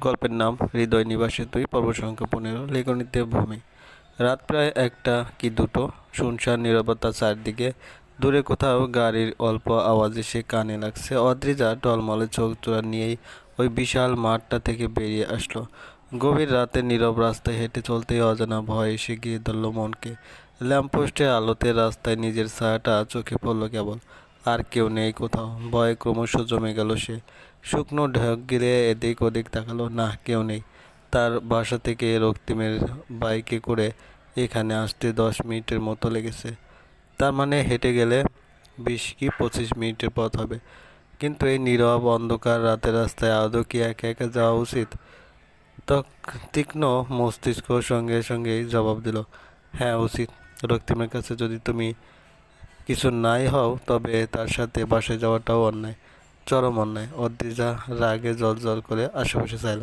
গল্পের নাম হৃদয় নিবাসে তুই পর্ব সংখ্যা পনেরো, লেখনীতে ভূমি। রাত প্রায় একটা কি দুটো, শুনশান নীরবতা চারদিকে। দূরে কোথাও গাড়ির অল্প আওয়াজ এসে কানে লাগছে। অদ্রিজা টলমলে চোখ জোড়া নিয়েই ওই বিশাল মাঠটা থেকে বেরিয়ে আসলো। গভীর রাতে নীরব রাস্তায় হেঁটে চলতেই অজানা ভয় এসে গিয়ে ধরল মনকে। ল্যাম্পপোস্টের আলোতে রাস্তায় নিজের ছায়াটা চোখে পড়ল কেবল। আর কেউ নেই কোথাও। ভয়ে ক্রমশ জমে গেল সে। শুকনো ঢেক গিরে এদিক ওদিক তাকালো। না, কেউ নেই। তার বাসা থেকে রক্তিমের বাইকে করে এখানে আসতে দশ মিনিটের মতো লেগেছে। তার মানে হেঁটে গেলে বিশ কি পঁচিশ মিনিটের পথ হবে। কিন্তু এই নীরব অন্ধকার রাতের রাস্তায় আদৌ কি একা একা যাওয়া উচিত? তক তীক্ষ্ণ মস্তিষ্ক সঙ্গে সঙ্গেই জবাব দিল হ্যাঁ উচিত। রক্তিমের কাছে যদি তুমি কিছু নাই হও, তবে তার সাথে বাসে যাওয়াটাও অন্যায়, চরম অন্যায়। অদ্রিজা রাগে জল জল করে আশেপাশে চাইল।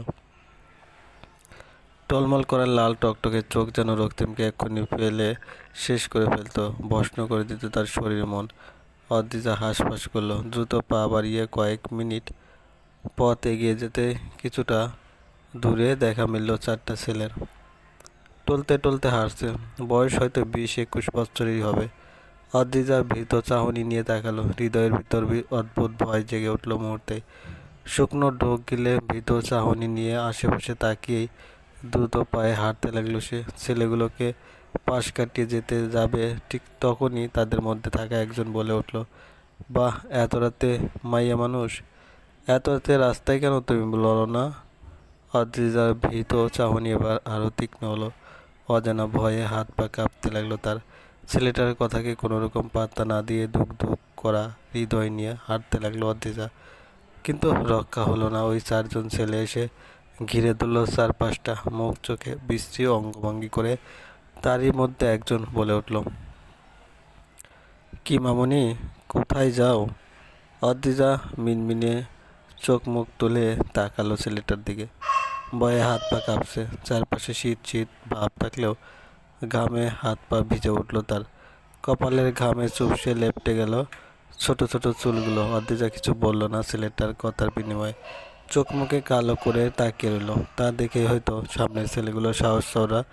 টলমল করা লাল টকটকে চোখ যেন রক্তিমকে এক্ষুনি ফেলে শেষ করে ফেলতো, ভস্ম করে দিত তার শরীর মন। অদ্রিজা হাঁসফাঁস করল, দ্রুত পা বাড়িয়ে কয়েক মিনিট পথ এগিয়ে যেতে কিছুটা দূরে দেখা মিলল চারটা ছেলের। টলতে টলতে হাসছে বয়স হয়তো বিশ একুশ বছরই হবে। অদ্রিজা ভীত চাহনি নিয়ে তাকালো। হৃদয়ের ভিতর অদ্ভুত ভয় জেগে উঠল মুহূর্তে। শুকনো ঢোক গিলে ভীত চাহনি নিয়ে আশেপাশে তাকিয়েই দ্রুত পায়ে হাঁটতে লাগল সে। ছেলেগুলোকে পাশ কাটিয়ে যেতে যাবে ঠিক তখনই তাদের মধ্যে থাকা একজন বলে উঠল, বাহ, এত রাতে মাইয়া মানুষ? এত রাতে রাস্তায় কেন তুমি লড়ো না? অদ্রিজার ভীত চাহনি এবার আরও তীক্ষ্ণ হলো। অজানা ভয়ে হাত পা কাঁপতে লাগল তার। ছেলেটার কথাকে কোনো রকম পাত্তা না দিয়ে ধুক ধুক করা হৃদয় নিয়ে হাঁটতে লাগল অদ্রিজা। কিন্তু রক্ষা হলো না। ওই চারজন ছেলে এসে ঘিরে ধরল চারপাশটা। মুখ, চোখে বিশ্রী অঙ্গভঙ্গি করে তারই মধ্যে একজন বলে উঠল, কি মামনি, কোথায় যাও? অদ্রিজা মিনমিনে চোখ মুখ তুলে তাকালো ছেলেটার দিকে। ভয়ে হাত পা কাঁপছে। চারপাশে শীত শীত ভাব থাকলেও ঘামে হাত পা ভিজে উঠল তার। কপালের ঘামে চুপসে লেপটে গেল। ছোট ছোট চুলগুলো অদ্রিজা কিছু বলল না ছেলেটার কথার বিনিময়ে। চোখ মুখে কালো করে তাকিয়ে রইল। তা দেখে হয়তো সামনের ছেলেগুলো সাহস চওড়া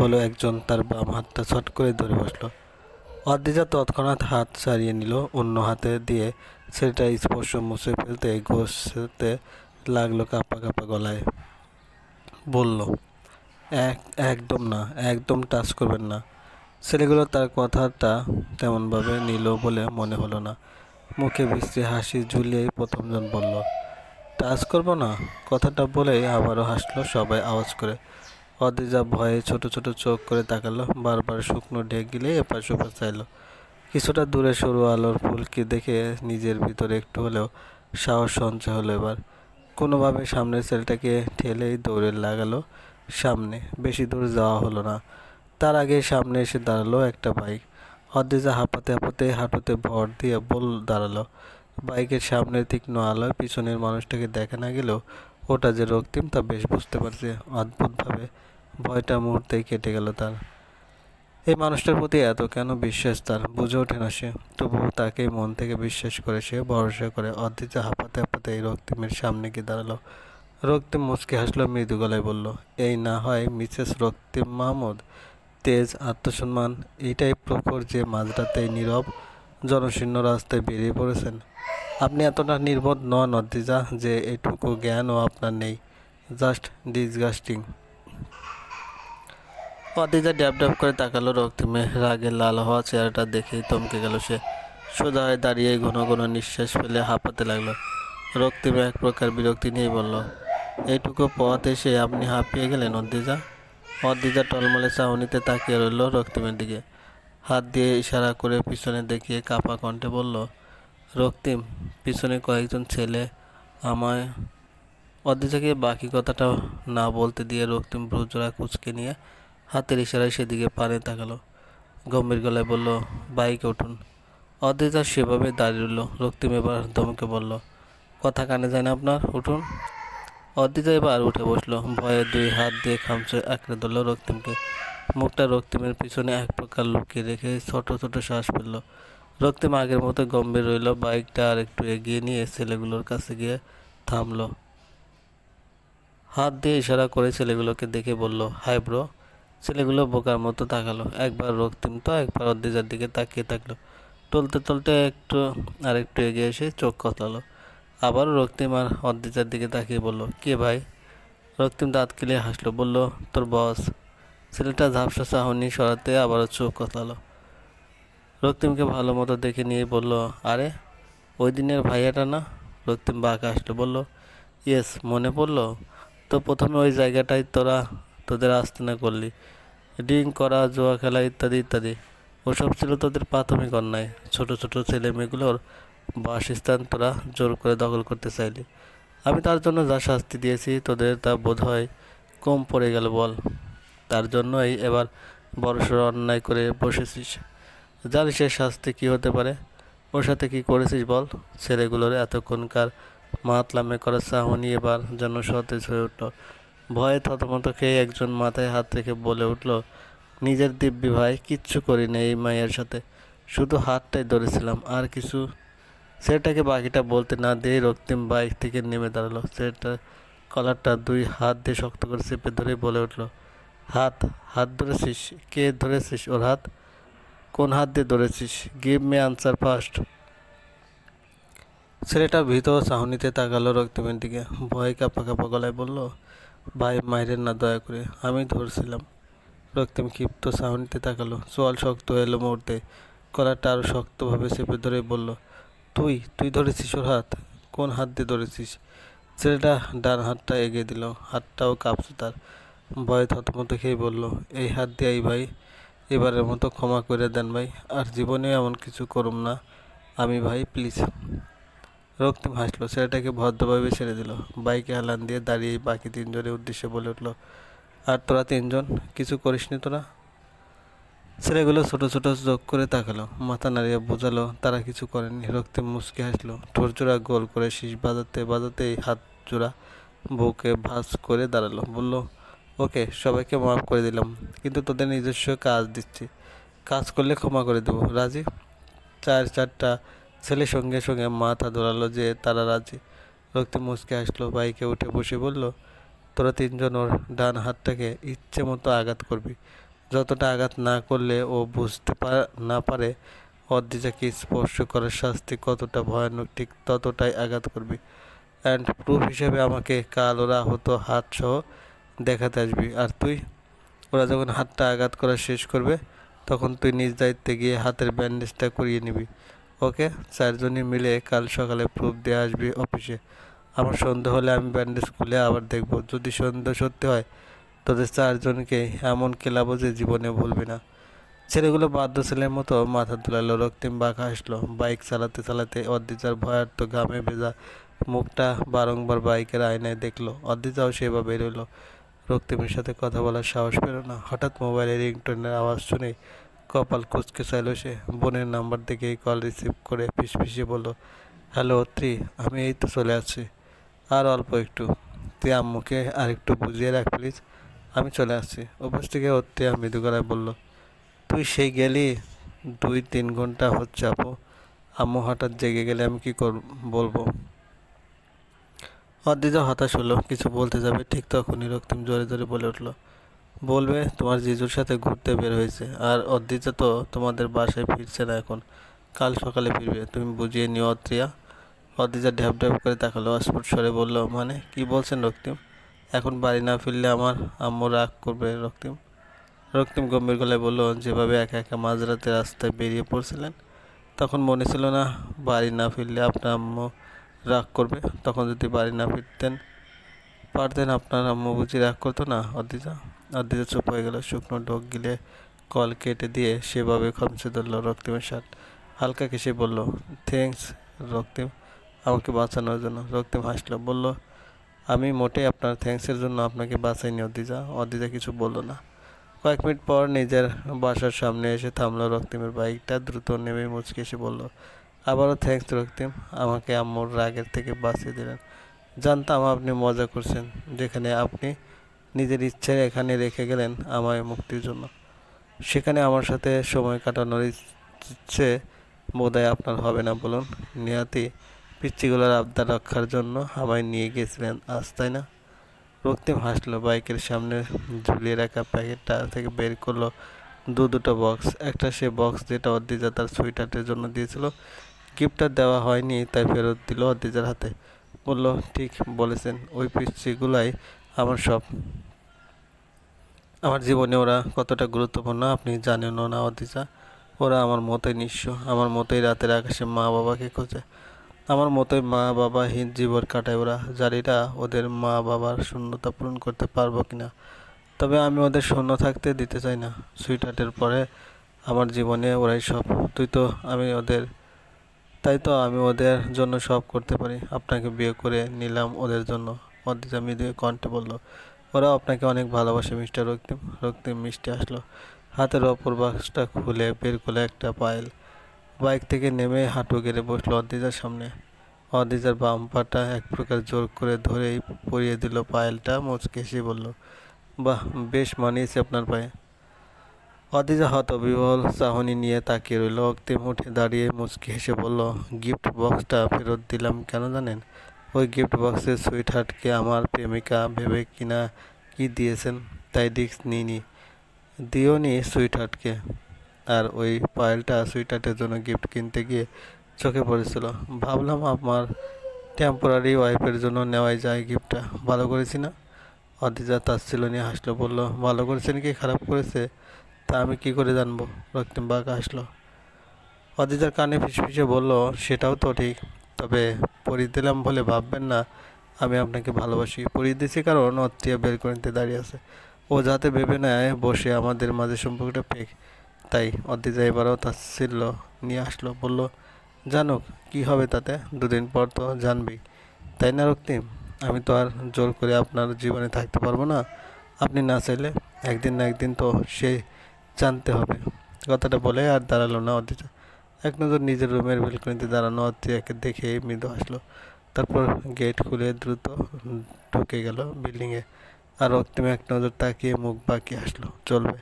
হলো একজন। তার বাম হাতটা ছট করে ধরে বসল। অদ্রিজা তৎক্ষণাৎ হাত ছাড়িয়ে নিল, অন্য হাতে দিয়ে ছেলেটা স্পর্শ মুছে ফেলতে ঘষতে লাগল কাপা কাপা গলায়। বলল এক, একদম না, একদম টাচ করবেন না। ছেলেগুলো তার কথাটা তেমনভাবে নিল বলে মনে হলো না। মুখে বিশ্রী হাসি ঝুলিয়েই প্রথমজন বলল টাচ করব না? কথাটা বলেই আবারও হাসলো সবাই আওয়াজ করে। অদ্রিজা ভয়ে ছোট ছোট চোখ করে তাকালো, বারবার শুকনো ঢেক গিলে এপাশ ওপাশ চাইলো। কিছুটা দূরে সরু আলোর ফুলকি দেখে নিজের ভিতরে একটু হলেও সাহস সঞ্চয় হলো এবার। কোনোভাবে সামনের ছেলেটাকে ঠেলেই দৌড়ে লাগালো। সামনে। বেশি দূর যাওয়া হলো না। তার আগে সামনে এসে দাঁড়াল একটা বাইক। অদ্রিজা হাঁপাতে হাঁপাতে হাঁটুতে ভর দিয়ে বল দাঁড়াল। বাইকের সামনের তীক্ষ্ণ আলোয় পিছনের মানুষটাকে দেখা না গেলেও ওটা যে রক্তিম তা বেশ বুঝতে পারছে অদ্ভুতভাবে। ভয়টা মুহূর্তেই কেটে গেল তার। এই মানুষটার প্রতি এত কেন বিশ্বাস তার? বুঝে ওঠে না সে। তবুও তাকে মন থেকে বিশ্বাস করে সে ভরসা করে অদ্রিজা হাঁপাতে হাঁপাতে এই রক্তিমের সামনে গিয়ে দাঁড়াল। রক্তিম মুচকে হাসলো, মৃদু গলায় বলল, এই না হয় মিসেস রক্তিম মাহমুদ, তেজ, আত্মসম্মান এইটাই প্রখর যে মাঝরাতে নীরব জনশূন্য রাস্তায় বেরিয়ে পড়েছেন। আপনি এতটা নির্বোধ নন অদ্রিজা যে এটুকু জ্ঞানও আপনার নেই। Just disgusting. অদ্রিজা ড্যাব ড্যাব করে তাকালো রক্তিমে রাগে লাল হওয়া চেহারাটা দেখেই থমকে গেল সে। সোজা হয়ে দাঁড়িয়ে ঘন ঘন নিঃশ্বাস ফেলে হাঁপাতে লাগল। রক্তিমে এক প্রকার বিরক্তি নিয়ে বলল এইটুকু পথ এসে আপনি হাঁপিয়ে গেলেন অদ্রিজা অদ্রিজা টলমলে চাউনিতে তাকিয়ে রইল রক্তিমের দিকে। হাত দিয়ে ইশারা করে পিছনে দেখিয়ে কাপা কণ্ঠে বলল, রক্তিম, পিছনে কয়েকজন ছেলে আমায় অদ্রিজাকে বাকি কথাটা না বলতে দিয়ে রক্তিম ভ্রুজোড়া কুচকে নিয়ে হাতের ইশারায় সেদিকে পানে তাকালো। গম্ভীর গলায় বলল, বাইকে উঠুন অদ্রিজা সেভাবে দাঁড়িয়ে রইল। রক্তিম এবার ধমকে বলল, কথা কানে যায় না আপনার? উঠুন। অদ্রিজা এবার উঠে বসল। ভয়ে দুই হাত দিয়ে খামচে আঁকড়ে ধরলো রক্তিমকে। মুখটা রক্তিমের পিছনে এক প্রকার লুকিয়ে রেখে ছোট ছোট শ্বাস ফেলল। রক্তিম আগের মতো গম্ভীর রইল বাইকটা আর একটু এগিয়ে নিয়ে ছেলেগুলোর কাছে গিয়ে থামলো। হাত দিয়ে ইশারা করে ছেলেগুলোকে দেখে বলল, হাই ব্রো। ছেলেগুলো বোকার মতো তাকালো। একবার রক্তিম তো একবার অদ্রিজার দিকে তাকিয়ে থাকল। টলতে টলতে একটু আর একটু এগিয়ে এসে চোখ কতলালো। আবারও রক্তিম আর অদ্রিজার দিকে তাকিয়ে বলল, কে ভাই? রক্তিম দাঁত কিলিয়ে হাসলো, বলল, তোর বস। ছেলেটা ঝাপসা চাহনি সরাতে আবারও চোখ কতলালো। রক্তিমকে ভালো মতো দেখে নিয়ে বলল, আরে, ওই দিনের ভাইয়াটা না? রক্তিম বাঁকা আসলো, বলল, ইয়েস, মনে পড়ল? তো প্রথমে ওই জায়গাটায় তোরা তোদের আস্তানা করলি। ড্রিঙ্ক করা, জুয়া খেলা ইত্যাদি ইত্যাদি। ওসব ছিল তোদের প্রাথমিক অন্যায়। ছোট ছোট ছেলে মেয়েগুলোর বাসস্থান তোরা জোর করে দখল করতে চাইলি। আমি তার জন্য যা শাস্তি দিয়েছি তোদের তা বোধ হয় কম পড়ে গেল বল। তার জন্যই এবার বড়সড় অন্যায় করে বসেছিস। জানি সে শাস্তি কী হতে পারে? ওর সাথে কি করেছিস বল? ছেলেগুলোর এতক্ষণকার মাতলামে করা চাহনি এবার যেন সতেজ হয়ে উঠল। ভয়ে থতমত খেয়ে একজন মাথায় হাত রেখে বলে উঠল, নিজের দিব্যি ভাই, কিচ্ছু করি না এই মায়ের সাথে। শুধু হাতটাই ধরেছিলাম, আর কিছু সেটাকে বাকিটা বলতে না দিয়ে রক্তিম বাইক থেকে নেমে দাঁড়াল। সেটা কলারটা দুই হাত দিয়ে শক্ত করে চেপে ধরে বলে উঠল, হাত হাত ধরেছিস? কে ধরেছিস ওর হাত? কোন হাত দিয়ে ধরেছিস? গিভ মে আনসার ফার্স্ট ছেলেটা ভীত চাহনিতে তাকালো রক্তিমের দিকে। ভয় কাঁপা কাঁপা গলায় বলল, ভাই মাইরেন না, দয়া করে। আমি ধরছিলাম। রক্তিম ক্ষিপ্ত চাহনিতে তাকালো। চোয়াল শক্ত এলো মুহূর্তে। কলারটা আরও শক্তভাবে চেপে ধরে বলল তুই তুই ধরেছিস ওর হাত? কোন হাত দিয়ে ধরেছিস? ছেলেটা ডান হাতটা এগিয়ে দিল, হাতটাও কাঁপছে তার। ভয় থতমত খেয়ে বলল, এই হাত দিয়েই ভাই, এবারের মতো ক্ষমা করে দেন ভাই, আর জীবনে এমন কিছু করুম না। আমি ভাই প্লিজ রক্তিম হাসলো, ছেলেটাকে ভদ্রভাবে ছেড়ে দিল। বাইকে হেলান দিয়ে দাঁড়িয়ে বাকি তিনজনের উদ্দেশ্যে বলে উঠল, আর তোরা তিনজন, কিছু করিসনি তোরা? ছেলেগুলো ছোট ছোট চোখ করে তাকালো, মাথা নাড়িয়ে বোঝালো, তারা কিছু করেনি রক্তে মুচকে হাসলো। ঠোঁট জোড়া গোল করে শীষ বাজাতে বাজাতেই হাত জোড়া বউকে ভাঁজ করে দাঁড়াল। বলল, ওকে, সবাইকে মাফ করে দিলাম, কিন্তু তোদের নিজস্ব কাজ দিচ্ছি। কাজ করলে ক্ষমা করে দেবো। রাজি? চার চারটা ছেলে সঙ্গে সঙ্গে মাথা ধরালো যে তারা রাজি। রক্তে মুচকে আসলো বাইকে উঠে বসে বলল, তোরা তিনজন ওর ডান হাতটাকে ইচ্ছে মতো আঘাত করবি। যতটা আঘাত না করলে ও বুঝতে না পারে অদ্রিজাকে স্পর্শ করার শাস্তি কতটা ভয়ানক, ঠিক ততটাই আঘাত করবি। অ্যান্ড প্রুফ হিসেবে আমাকে কাল ওরা হতো হাত সহ দেখাতে আসবি। আর তুই? ওরা যখন হাতটা আঘাত করা শেষ করবে, তখন তুই নিজ দায়িত্বে গিয়ে হাতের ব্যান্ডেজটা করিয়ে নিবি। ওকে? চারজনই মিলে কাল সকালে প্রুফ দিয়ে আসবি অফিসে। আমার সন্দেহ হলে আমি ব্যান্ডেজ খুলে আবার দেখব। যদি সন্দেহ সত্যি হয় তোদের চারজনকে এমন কেলাবো যে জীবনে ভুলবি না। ছেলেগুলো বাধ্য ছেলের মতো মাথা তুলালো, রক্তিম বাঁকা আসলো বাইক চালাতে চালাতে অদ্রিজার ভয়ার্থ ঘামে ভেজা মুখটা বারংবার বাইকের আয়নায় দেখল, অদ্রিজাও সেভাবে বেরোলো রক্তিমের সাথে কথা বলার সাহস পেল না, হঠাৎ মোবাইলের রিংটোনের আওয়াজ শুনে কপাল কুচকে চাইল সে, বোনের নাম্বার থেকে কল রিসিভ করে ফিসফিসিয়ে বলল, হ্যালো অত্রি, আমি এই তো চলে আসছি, আর অল্প একটু। তুই আম্মুকে আর একটু বুঝিয়ে রাখ প্লিজ। আমি চলে আসছি। অফিস থেকে অত্রি মৃদু গলায় বলল, তুই সেই গেলি? দুই তিন ঘণ্টা হচ্ছে আপু। আম্মু হঠাৎ জেগে গেলে আমি কি করব বলব? অদ্রিজা হতাশ হলো, কিছু বলতে যাবে? ঠিক তখনই রক্তিম জোরে জোরে বলে উঠল, বলবে, তোমার জিজুর সাথে ঘুরতে বের হয়েছে। আর অদ্রিজা তো তোমাদের বাসায় ফিরছে না এখন। কাল সকালে ফিরবে। তুমি বুঝিয়ে নিও অত্রিয়া অদ্রিজা ঢ্যাপ ঢ্যাপ করে তাকালো। অস্ফুট স্বরে বলল মানে কি বলছেন রক্তিম? এখন বাড়ি না ফিরলে আমার আম্মু রাগ করবে রক্তিম। রক্তিম গম্ভীর গলায় বলল, যেভাবে একা একা মাঝরাতে রাস্তায় বেরিয়ে পড়ছিলেন, তখন মনে ছিল না বাড়ি না ফিরলে আপনার আম্মু রাগ করবে। তখন যদি বাড়ি না ফিরতেন, পারতেন আপনার আম্মু বুঝি রাগ করতো না? অদ্রিজা অদ্রিজা চুপ হয়ে গেল, শুকনো ঢোক গিলে কল কেটে দিয়ে সেভাবে খমচে ধরলো রক্তিমের শার্ট। হালকা কেসে বলল, থ্যাঙ্কস রক্তিম, আমাকে বাঁচানোর জন্য। রক্তিম হাসলো, বলল আমি মোটেই আপনার থ্যাঙ্কসের জন্য আপনাকে বাঁচাইনি অদিজা অদিজা কিছু বলল না। কয়েক মিনিট পর নিজের বাসার সামনে এসে থামলো রক্তিমের বাইকটা, দ্রুত নেমে মুচকে এসে বলল, আবারও থ্যাঙ্কস রক্তিম, আমাকে আম্মুর রাগের থেকে বাঁচিয়ে দিলেন। জানতাম আপনি মজা করছেন, যেখানে আপনি নিজের ইচ্ছে এখানে রেখে গেলেন আমায় মুক্তির জন্য। সেখানে আমার সাথে সময় কাটানোর ইচ্ছে বোধহয় আপনার হবে না বলুন। নিহাতি পিচ্চিগুলোর আবদার রক্ষার জন্য আমায় নিয়ে গিয়েছিলেন আজ, তাই না? রক্তিম হাসলো, বাইকের সামনে ঝুলিয়ে রাখা প্যাকেটটা থেকে বের করল দু দুটো বক্স। একটা সে বক্স যেটা অদ্রিজা তার সুইটারের জন্য দিয়েছিল। গিফটটা দেওয়া হয়নি, তাই ফেরত দিল অদ্রিজার হাতে। বলল, ঠিক বলেছেন, ওই পিসিগুলাই আমার সব। আমার জীবনে ওরা কতটা গুরুত্বপূর্ণ আপনি জানেনও না অদ্রিজা ওরা আমার মতোই নিঃস্ব, আমার মতোই রাতের আকাশে মা বাবাকে খোঁজে। আমার মতে মা, বাবা বাবাহীন জীবন কাটায় ওরা না ওদের মা, বাবার শূন্যতা পূরণ করতে পারব কিনা। তবে আমি ওদের শূন্য থাকতে দিতে চাই না। সুইটার্টের পরে আমার জীবনে ওরাই সব। তুই তো, আমি ওদের, তাই তো আমি ওদের জন্য সব করতে পারি। আপনাকে বিয়ে করে নিলাম ওদের জন্য। অদ্রিজা মৃদু কণ্ঠে বলল ওরা আপনাকে অনেক ভালোবাসে, মিস্টার রক্তিম রক্তিম মিষ্টি আসলো। হাতের অপর বাক্সটা খুলে বের করলে একটা পায়েল। বাইক থেকে নেমে হাঁটু গেড়ে বসল অদ্রিজার সামনে। অদ্রিজার বাম পাটা এক প্রকার জোর করে ধরেই পরিয়ে দিল পায়েলটা, মুচকে এসে বলল, বাহ, বেশ মানিয়েছে আপনার পায়ে। অদিজা হত বিবল চাহনি নিয়ে তাকিয়ে রইল। অক্তিম উঠে দাঁড়িয়ে মুচকি হেসে বলল, গিফট বক্সটা ফেরত দিলাম কেন জানেন? ওই গিফট বক্সের সুইট হার্টকে আমার প্রেমিকা ভেবে কিনা কি দিয়েছেন, তাই রিক্স নিইনি। দিওনি সুইট হার্টকে আর ওই পায়েলটা সুইট হার্টের জন্য গিফট কিনতে গিয়ে চোখে পড়েছিল। ভাবলাম আমার টেম্পোরারি ওয়াইফের জন্য নেওয়াই যায় গিফটটা ভালো করেছি না? অদিজা তাচ্ছিল নিয়ে হাসলো, বলল, ভালো করেছেন কি খারাপ করেছে? তা আমি কি করে জানব? রক্তিম বাঘ আসলো অদিজার কানে ফিসফিসে বলল, সেটাও তো ঠিক। তবে পরি দিলাম বলে ভাববেন না। আমি আপনাকে ভালোবাসি। পরি দিয়েছি কারণ অত্রিয়া বের করে নিতে দাঁড়িয়ে আছে। ও যাতে ভেবে নেয়, বসে আমাদের মাঝে সম্পর্কটা পেক তাই অদিজা এবারও তাচ্ছিল্য নিয়ে আসলো, বলল, জানুক, কি হবে তাতে? দুদিন পর তো জানবি তাই না, রক্তিম? আমি তো আর জোর করে আপনার জীবনে থাকতে পারব না। আপনি না চাইলে একদিন না একদিন তো সে জানতে হবে। কথাটা বলে আর দাঁড়াল না অদ্রিজা এক নজর নিজের রুমের বেলকনিতে দাঁড়ানো অদ্রিজাকে দেখে মৃদু আসলো তারপর গেট খুলে দ্রুত ঢুকে গেল বিল্ডিংয়ে। আর অক্তিম এক নজর তাকিয়ে মুখ বাঁকিয়ে আসলো চলবে।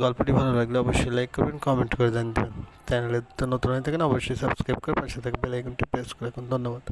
গল্পটি ভালো লাগলে অবশ্যই লাইক করবেন কমেন্ট করে জানবেন চ্যানেলে তো নতুন হয়ে থাকেন, অবশ্যই সাবস্ক্রাইব করে পাশে থাকবে বেল আইকনটি প্রেস করে রাখুন। ধন্যবাদ।